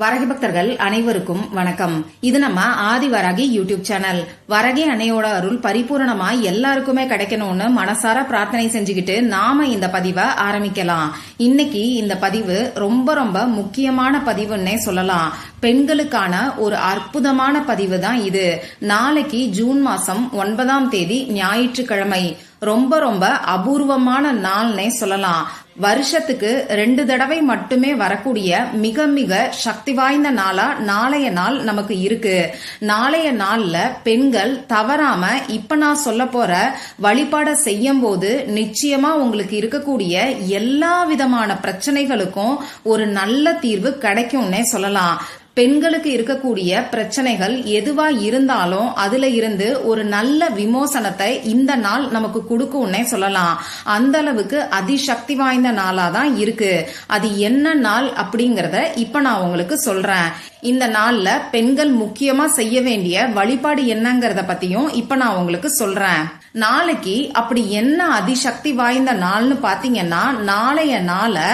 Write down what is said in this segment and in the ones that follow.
வரகி பக்தர்கள் அனைவருக்கும் வணக்கம். இது நம்ம ஆதி வரகி யூடியூப் சேனல். வரகி அன்னையோட அருள் பரிபூரணமா எல்லாருக்குமே கிடைக்கணும்னு மனசார பிரார்த்தனை செஞ்சுக்கிட்டு நாம இந்த பதிவை ஆரம்பிக்கலாம். இன்னைக்கு இந்த பதிவு ரொம்ப ரொம்ப முக்கியமான பதிவுன்னே சொல்லலாம். பெண்களுக்கான ஒரு அற்புதமான பதிவு தான் இது. நாளைக்கு ஜூன் மாசம் ஒன்பதாம் தேதி ஞாயிற்றுக்கிழமை. ரொம்ப ரொம்ப அபூர்வமான நாள்னே சொல்லலாம். வருஷத்துக்கு ரெண்டு தடவை மட்டுமே வரக்கூடிய மிக மிக சக்தி வாய்ந்த நாளா நாளைய நாள் நமக்கு இருக்கு. நாளைய நாள்ல பெண்கள் தவறாம இப்ப நான் சொல்ல போற வழிபாட செய்யும் போது நிச்சயமா உங்களுக்கு இருக்கக்கூடிய எல்லா விதமான பிரச்சனைகளுக்கும் ஒரு நல்ல தீர்வு கிடைக்கும்னே சொல்லலாம். பெண்களுக்கு இருக்கக்கூடிய பிரச்சனைகள் எதுவா இருந்தாலும் அதுல இருந்து ஒரு நல்ல விமோசனத்தை இந்த நாள் நமக்கு கொடுக்கும்னே சொல்லலாம். அந்த அளவுக்கு அதிசக்தி வாய்ந்த நாளா தான் இருக்கு. அது என்ன நாள் அப்படிங்கறத இப்ப நான் உங்களுக்கு சொல்றேன். இந்த நாள்ல பெண்கள் முக்கியமா செய்ய வேண்டிய வழிபாடு என்னங்கறத பத்தியும் இப்ப நான் உங்களுக்கு சொல்றேன். நாளைக்கு அப்படி என்ன அதிசக்தி வாய்ந்த நாள்னு பாத்தீங்கன்னா நாளைய நாளை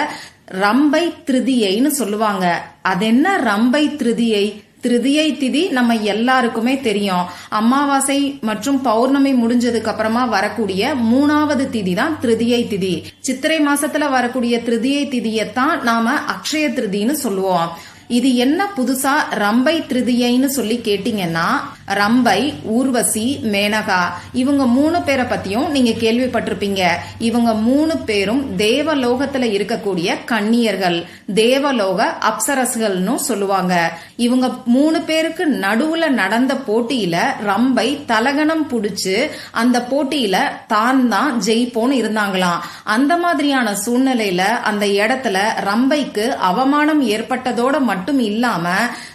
ரம்பை திருதியைன்னு சொல்லுவாங்க. அது என்ன ரம்பை திருதியை? திருதியை திதி நம்ம எல்லாருக்குமே தெரியும். அமாவாசை மற்றும் பௌர்ணமி முடிஞ்சதுக்கு அப்புறமா வரக்கூடிய மூணாவது திதி தான் திருதியை திதி. சித்திரை மாசத்துல வரக்கூடிய திருதியை திதியத்தான் நாம அக்ஷய திருதின்னு சொல்லுவோம். இது என்ன புதுசா ரம்பை திருதியைன்னு சொல்லி கேட்டீங்கன்னா ரம்பை ஊர்வசி மேனகா. இவங்க மூணு பேரை பத்தியும் நீங்க கேள்விப்பட்டிருப்பீங்க. இவங்க மூணு பேரும் தேவலோகத்துல இருக்கக்கூடிய கன்னியர்கள். தேவலோக அப்சரஸ்கள்னு சொல்லுவாங்க. இவங்க மூணு பேருக்கு நடுவுல நடந்த போட்டியில ரம்பை தலகணம் புடிச்சு அந்த போட்டியில தான் தான் ஜெயிப்போன்னு இருந்தாங்களாம். அந்த மாதிரியான சூழ்நிலையில அந்த இடத்துல ரம்பைக்கு அவமானம் ஏற்பட்டதோட மட்டும் இல்லாம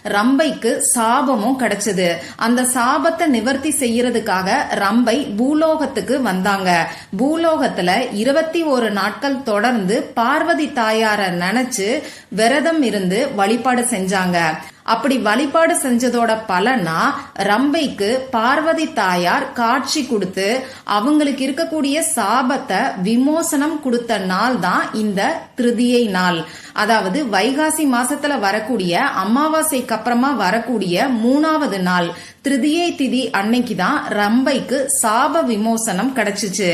ரம்பைக்கு சாபமும் கிடைச்சது. அந்த சாபத்தை நிவர்த்தி செய்யறதுக்காக ரம்பை பூலோகத்துக்கு வந்தாங்க. பூலோகத்துல இருபத்தி ஒரு நாட்கள் தொடர்ந்து பார்வதி தாயார நினைச்சு விரதம் இருந்து வழிபாடு செஞ்சாங்க. அப்படி வழிபாடு செஞ்சதோட பலனா ரம்பைக்கு பார்வதி தாயார் காட்சி கொடுத்து அவங்களுக்கு இருக்கக்கூடிய சாபத்தை விமோசனம் கொடுத்த நாள் தான் இந்த திருதியை நாள். அதாவது வைகாசி மாசத்துல வரக்கூடிய அமாவாசைக்கு அப்புறமா வரக்கூடிய மூணாவது நாள். திருதியை திதி அன்னைக்கு தான் ரம்பைக்கு சாப விமோசனம் கிடைச்சிச்சு.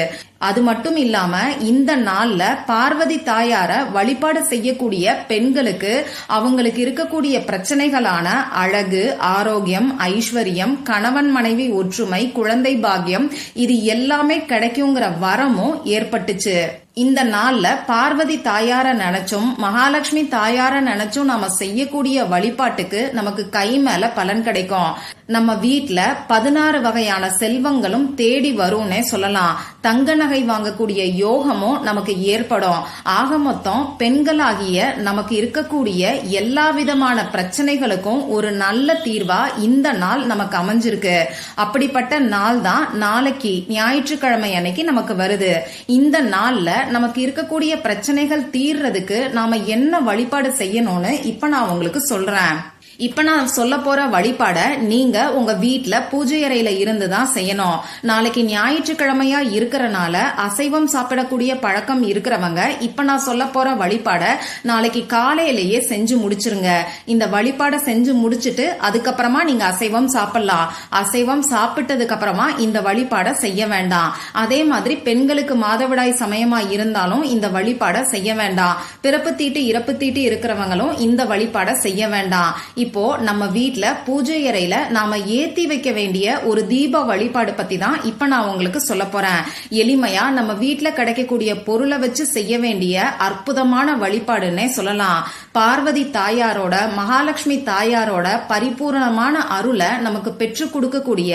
அது மட்டும் இல்லாம இந்த நாள்ல பார்வதி தாயார வழிபாடு செய்யக்கூடிய பெண்களுக்கு அவங்களுக்கு இருக்கக்கூடிய பிரச்சனைகளான அழகு ஆரோக்கியம் ஐஸ்வர்யம் கணவன் மனைவி ஒற்றுமை குழந்தை பாக்கியம் இது எல்லாமே கிடைக்குங்கிற வரமும் ஏற்பட்டுச்சு. இந்த நாள்ல பார்வதி தாயார நினைச்சும் மகாலட்சுமி தாயார நினைச்சும் நாம செய்யக்கூடிய வழிபாட்டுக்கு நமக்கு கை மேல பலன் கிடைக்கும். நம்ம வீட்டில் பதினாறு வகையான செல்வங்களும் தேடி வரும்னே சொல்லலாம். தங்க நகை வாங்கக்கூடிய யோகமும் நமக்கு ஏற்படும். ஆக மொத்தம் பெண்களாகிய நமக்கு இருக்கக்கூடிய எல்லா விதமான பிரச்சனைகளுக்கும் ஒரு நல்ல தீர்வா இந்த நாள் நமக்கு அமைஞ்சிருக்கு. அப்படிப்பட்ட நாள் தான் நாளைக்கு ஞாயிற்றுக்கிழமை அன்னைக்கு நமக்கு வருது. இந்த நாள்ல நமக்கு இருக்கக்கூடிய பிரச்சனைகள் தீர்றதுக்கு நாம என்ன வழிபாடு செய்யணும்னு இப்ப நான் உங்களுக்கு சொல்றேன். இப்ப நான் சொல்ல போற வழிபாட நீங்க உங்க வீட்ல பூஜை அறையில இருந்து தான் செய்யணும். நாளைக்கு ஞாயிற்றுக்கிழமையா இருக்கிறனால அசைவம் சாப்பிடக்கூடிய பழக்கம் இருக்கிறவங்க இப்ப நான் சொல்ல போற வழிபாட நாளைக்கு காலையிலேயே செஞ்சு முடிச்சிருங்க. இந்த வழிபாட செஞ்சு முடிச்சிட்டு அதுக்கப்புறமா நீங்க அசைவம் சாப்பிடலாம். அசைவம் சாப்பிட்டதுக்கு அப்புறமா இந்த வழிபாட செய்ய வேண்டாம். அதே மாதிரி பெண்களுக்கு மாதவிடாய் சமயமா இருந்தாலும் இந்த வழிபாட செய்ய வேண்டாம். பிறப்பு தீட்டு இறப்பு தீட்டு இருக்கிறவங்களும் இந்த வழிபாட செய்ய வேண்டாம். இப்போ நம்ம வீட்ல பூஜை அறையில நாம ஏத்தி வைக்க வேண்டிய ஒரு தீப வழிபாடு பத்தி தான் இப்ப நான் உங்களுக்கு சொல்ல போறேன். எளிமையா நம்ம வீட்ல கிடைக்கக்கூடிய பொருளை வச்சு செய்ய வேண்டிய அற்புதமான வழிபாடுன்னே சொல்லலாம். பார்வதி தாயாரோட மகாலட்சுமி தாயாரோட பரிபூரணமான அருளை நமக்கு பெற்று கொடுக்கக்கூடிய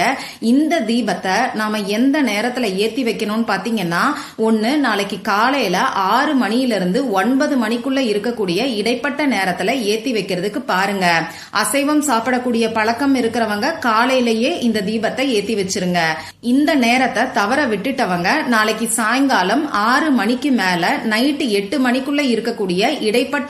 இந்த தீபத்தை நாம எந்த நேரத்துல ஏத்தி வைக்கணும்னு பாத்தீங்கன்னா ஒன்னு நாளைக்கு காலையில ஆறு மணியிலிருந்து ஒன்பது மணிக்குள்ள இருக்கக்கூடிய இடைப்பட்ட நேரத்துல ஏத்தி வைக்கிறதுக்கு பாருங்க. அசைவம் சாப்பிடக்கூடிய பழக்கம் இருக்கிறவங்க காலையிலேயே இந்த தீபத்தை ஏத்தி வச்சிருங்க. இந்த நேரத்தை தவற விட்டுட்டவங்க நாளைக்கு சாயங்காலம் ஆறு மணிக்கு மேல நைட்டு எட்டு மணிக்குள்ள இருக்கக்கூடிய இடைப்பட்ட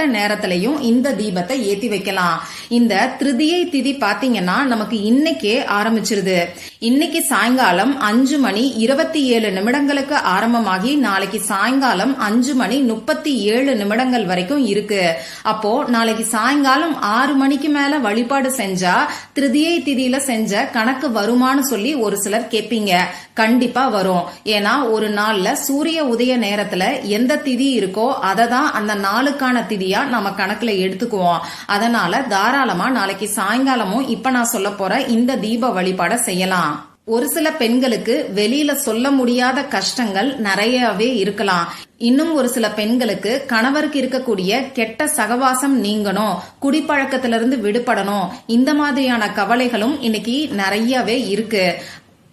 நேரத்திலையும் இந்த தீபத்தை ஏத்தி வைக்கலாம். இந்த திருதியை திதி பாத்தீங்கன்னா நமக்கு இன்னைக்கே ஆரம்பிச்சிருது. இன்னைக்கு சாயங்காலம் அஞ்சு மணி இருபத்தி ஏழு நிமிடங்களுக்கு ஆரம்பமாகி நாளைக்கு சாயங்காலம் அஞ்சு மணி முப்பத்தி ஏழு நிமிடங்கள் வரைக்கும் இருக்கு. அப்போ நாளைக்கு சாயங்காலம் ஆறு மணிக்கு மேல வழிபாடு செஞ்சா திருதியை திதியில செஞ்ச கணக்கு வருமானு சொல்லி ஒரு சிலர் கேட்பீங்க கண்டிப்பா வரும். ஏன்னா ஒரு நாள்ல சூரிய உதய நேரத்துல எந்த திதி இருக்கோ அதை தான் அந்த நாளுக்கான திதியா நம்ம கணக்குல எடுத்துக்குவோம். அதனால தாராளமா நாளைக்கு சாயங்காலமும் இப்ப நான் சொல்ல போற இந்த தீப வழிபாட செய்யலாம். ஒரு சில பெண்களுக்கு வெளியில சொல்ல முடியாத கஷ்டங்கள் நிறையவே இருக்கலாம். இன்னும் ஒரு சில பெண்களுக்கு கணவருக்கு இருக்கக்கூடிய கெட்ட சகவாசம் நீங்கணும். குடிப்பழக்கத்திலிருந்து விடுபடணும். இந்த மாதிரியான கவலைகளும் இன்னைக்கு நிறையவே இருக்கு.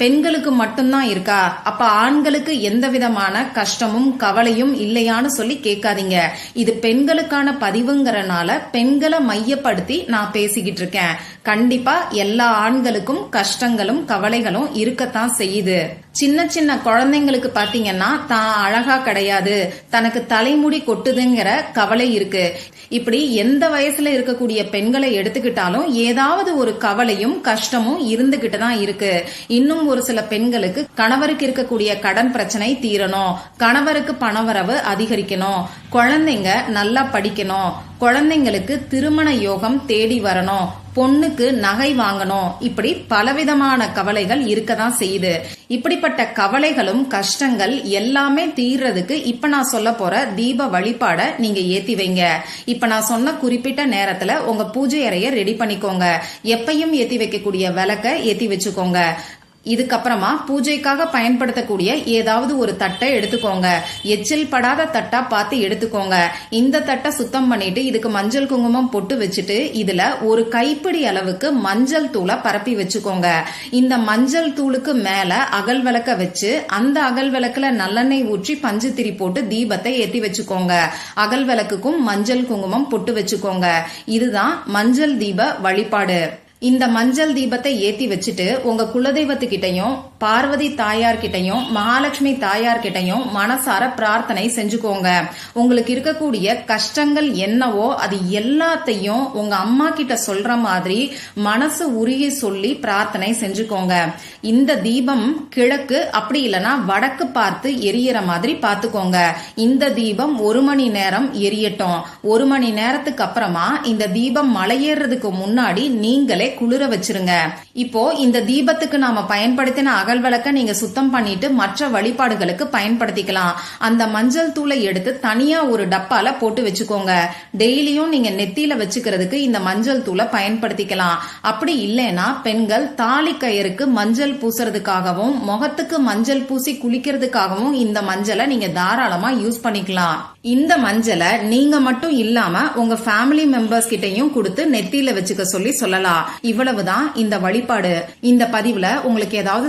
பெண்களுக்கு மட்டும்தான் இருக்கா? அப்ப ஆண்களுக்கு எந்த விதமான கஷ்டமும் கவலையும் இல்லையான்னு சொல்லி கேட்காதீங்க. இது பெண்களுக்கான பதிவுங்கிறனால பெண்களை மையப்படுத்தி நான் பேசிக்கிட்டு இருக்கேன். கண்டிப்பா எல்லா ஆண்களுக்கும் கஷ்டங்களும் கவலைகளும் இருக்கத்தான் செய்யுது. சின்ன சின்ன குழந்தைங்களுக்கு பாத்தீங்கன்னா தான் அழகா கிடையாது. தனக்கு தலைமுடி கொட்டுதுங்கிற கவலை இருக்கு. இப்படி எந்த வயசுல இருக்கக்கூடிய பெண்களை எடுத்துக்கிட்டாலும் ஏதாவது ஒரு கவலையும் கஷ்டமும் இருந்துகிட்டு தான் இருக்கு. இன்னும் ஒரு சில பெண்களுக்கு கணவருக்கு இருக்கக்கூடிய கடன் பிரச்சனை தீரணும். கணவருக்கு பணவரவு அதிகரிக்கணும். குழந்தைங்க நல்லா படிக்கணும். குழந்தைங்களுக்கு திருமண யோகம் தேடி வரணும். பொண்ணுக்கு நகை வாங்கணும். இப்படி பலவிதமான கவலைகள் இருக்கதான் செய்யுது. இப்படிப்பட்ட கவலைகளும் கஷ்டங்கள் எல்லாமே தீர்றதுக்கு இப்ப நான் சொல்ல போற தீப வழிபாட நீங்க ஏத்தி வைங்க. இப்ப நான் சொன்ன குறிப்பிட்ட நேரத்துல உங்க பூஜை அறைய ரெடி பண்ணிக்கோங்க. எப்பையும் ஏத்தி வைக்கக்கூடிய விளக்க ஏத்தி வச்சுக்கோங்க. இதுக்கப்புறமா பூஜைக்காக பயன்படுத்தக்கூடிய ஏதாவது ஒரு தட்டை எடுத்துக்கோங்க. எச்சில் படாத தட்டா பார்த்து எடுத்துக்கோங்க. இந்த தட்டை சுத்தம் பண்ணிட்டு இதுக்கு மஞ்சள் குங்குமம் பொட்டு வச்சுட்டு இதுல ஒரு கைப்பிடி அளவுக்கு மஞ்சள் தூளை பரப்பி வச்சுக்கோங்க. இந்த மஞ்சள் தூளுக்கு மேல அகல் விளக்க வச்சு அந்த அகல் விளக்குல நல்லெண்ணெய் ஊற்றி பஞ்சு திரி போட்டு தீபத்தை ஏத்தி வச்சுக்கோங்க. அகல் விளக்குக்கும் மஞ்சள் குங்குமம் பொட்டு வச்சுக்கோங்க. இதுதான் மஞ்சள் தீப வழிபாடு. இந்த மஞ்சள் தீபத்தை ஏத்தி வச்சுட்டு உங்க குலதெய்வத்துக்கிட்டையும் பார்வதி தாயார்கிட்டையும் மகாலட்சுமி தாயார்கிட்டையும் மனசார பிரார்த்தனை செஞ்சுக்கோங்க. உங்களுக்கு இருக்கக்கூடிய கஷ்டங்கள் என்னவோ அது எல்லாத்தையும் உங்க அம்மா கிட்ட சொல்ற மாதிரி மனசு உருகி சொல்லி பிரார்த்தனை செஞ்சுக்கோங்க. இந்த தீபம் கிழக்கு அப்படி இல்லைன்னா வடக்கு பார்த்து எரியற மாதிரி பார்த்துக்கோங்க. இந்த தீபம் ஒரு மணி நேரம் எரியட்டும். ஒரு மணி நேரத்துக்கு அப்புறமா இந்த தீபம் மலையேறதுக்கு முன்னாடி நீங்களே குளிர வச்சிருங்க. இப்போ இந்த தீபத்துக்கு நாம பயன்படுத்தின அகல் விளக்க நீங்க சுத்தம் பண்ணிட்டு மற்ற வழிபாடுகளுக்கு பயன்படுத்திக்கலாம். அந்த மஞ்சள் தூளை எடுத்து தனியா ஒரு டப்பால போட்டு வச்சுக்கோங்க. டெய்லியும் நீங்க நெத்தியில வச்சுக்கிறதுக்கு இந்த மஞ்சள் தூளை பயன்படுத்திக்கலாம். அப்படி இல்லைன்னா பெண்கள் தாலி கயிறுக்கு மஞ்சள் பூசுறதுக்காகவும் முகத்துக்கு மஞ்சள் பூசி குளிக்கிறதுக்காகவும் இந்த மஞ்சளை நீங்க தாராளமா யூஸ் பண்ணிக்கலாம். இந்த மஞ்சளை நீங்க மட்டும் இல்லாம உங்க ஃபேமிலி மெம்பர்ஸ் கிட்டையும் கொடுத்து நெத்தியில வச்சுக்க சொல்லி சொல்லலாம். இவ்வளவுதான் இந்த வழிபாடு. இந்த பதிவுல உங்களுக்கு ஏதாவது